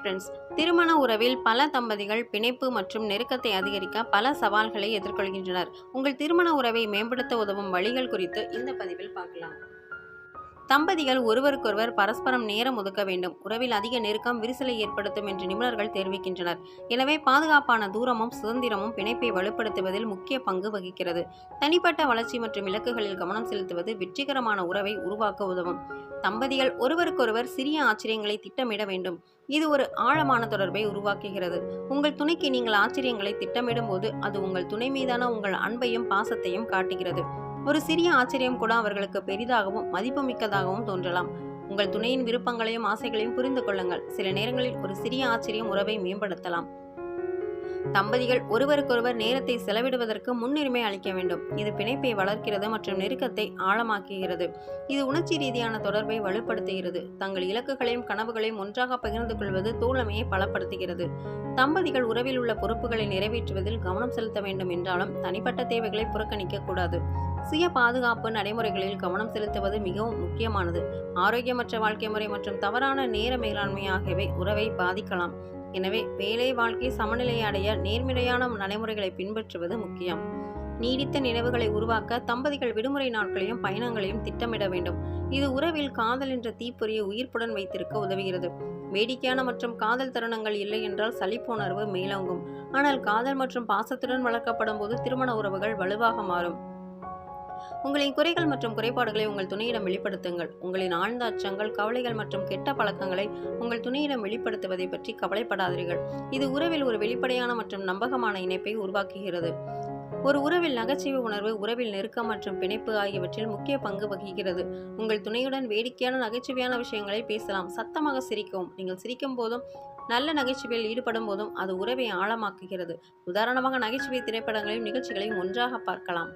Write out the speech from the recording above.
Friends திருமண உறவில் பல தம்பதிகள் பிணைப்பு மற்றும் நெருக்கத்தை அதிகரிக்க பல சவால்களை எதிர்கொள்கின்றனர். உங்கள் திருமண உறவை மேம்படுத்த உதவும் வழிகள் குறித்து இந்த பதிவில் பார்க்கலாம். தம்பதிகள் ஒருவருக்கொருவர் பரஸ்பரம் நேரம் ஒதுக்க வேண்டும். உறவில் அதிக நெருக்கம் விரிசலை ஏற்படுத்தும் என்று நிபுணர்கள் தெரிவிக்கின்றனர். எனவே பாதுகாப்பான தூரமும் சுதந்திரமும் பிணைப்பை வலுப்படுத்துவதில் முக்கிய பங்கு வகிக்கிறது. தனிப்பட்ட வளர்ச்சி மற்றும் இலக்குகளில் கவனம் செலுத்துவது வெற்றிகரமான உறவை உருவாக்க உதவும். தம்பதிகள் ஒருவருக்கொருவர் சிறிய ஆச்சரியங்களை திட்டமிட வேண்டும். இது ஒரு ஆழமான தொடர்பை உருவாக்குகிறது. உங்கள் துணைக்கு நீங்கள் ஆச்சரியங்களை திட்டமிடும் போது அது உங்கள் துணை மீதான உங்கள் அன்பையும் பாசத்தையும் காட்டுகிறது. ஒரு சிறிய ஆச்சரியம் கூட அவர்களுக்கு பெரிதாகவும் மதிப்புமிக்கதாகவும் தோன்றலாம். உங்கள் துணையின் விருப்பங்களையும் ஆசைகளையும் புரிந்து கொள்ளுங்கள். சில நேரங்களில் ஒரு சிறிய ஆச்சரியம் உறவை மேம்படுத்தலாம். தம்பதிகள் ஒருவருக்கொருவர் நேரத்தை செலவிடுவதற்கு முன்னுரிமை அளிக்க வேண்டும். இது பிணைப்பை வளர்க்கிறது மற்றும் நெருக்கத்தை ஆழமாக்குகிறது. இது உணர்ச்சி ரீதியான தொடர்பை வலுப்படுத்துகிறது. தங்கள் இலக்குகளையும் கனவுகளையும் ஒன்றாக பகிர்ந்து கொள்வது தோழமையை பலப்படுத்துகிறது. தம்பதிகள் உறவில் உள்ள பொறுப்புகளை நிறைவேற்றுவதில் கவனம் செலுத்த வேண்டும் என்றாலும் தனிப்பட்ட தேவைகளை புறக்கணிக்க கூடாது. சுய பாதுகாப்பு நடைமுறைகளில் கவனம் செலுத்துவது மிகவும் முக்கியமானது. ஆரோக்கியமற்ற வாழ்க்கை முறை மற்றும் தவறான நேர மேலாண்மை ஆகியவை உறவை பாதிக்கலாம். எனவே வேலை வாழ்க்கை சமநிலை அடைய நேர்மறையான நடைமுறைகளை பின்பற்றுவது முக்கியம். நீடித்த நினைவுகளை உருவாக்க தம்பதிகள் விடுமுறை நாட்களையும் பயணங்களையும் திட்டமிட வேண்டும். இது உறவில் காதல் என்ற தீப்பொறியை உயிர்ப்புடன் வைத்திருக்க உதவுகிறது. வேடிக்கையான மற்றும் காதல் தருணங்கள் இல்லை என்றால் சலிப்புணர்வு மேலோங்கும். ஆனால் காதல் மற்றும் பாசத்துடன் வளர்க்கப்படும் போது திருமண உறவுகள் வலுவாக மாறும். உங்களின் குறைகள் மற்றும் குறைபாடுகளை உங்கள் துணையிடம் வெளிப்படுத்துங்கள். உங்களின் ஆழ்ந்த அச்சங்கள் கவலைகள் மற்றும் கெட்ட பழக்கங்களை உங்கள் துணையிடம் வெளிப்படுத்துவதை பற்றி கவலைப்படாதீர்கள். இது உறவில் ஒரு வெளிப்படையான மற்றும் நம்பகமான இணைப்பை உருவாக்குகிறது. ஒரு உறவில் நகைச்சுவை உணர்வு உறவில் நெருக்கம் மற்றும் பிணைப்பு ஆகியவற்றில் முக்கிய பங்கு வகிக்கிறது. உங்கள் துணையுடன் வேடிக்கையான நகைச்சுவையான விஷயங்களை பேசலாம். சத்தமாக சிரிக்கவும். நீங்கள் சிரிக்கும் போதும் நல்ல நகைச்சுவையில் ஈடுபடும் போதும் அது உறவை ஆழமாக்குகிறது. உதாரணமாக நகைச்சுவை திரைப்படங்களையும் நிகழ்ச்சிகளையும் ஒன்றாக பார்க்கலாம்.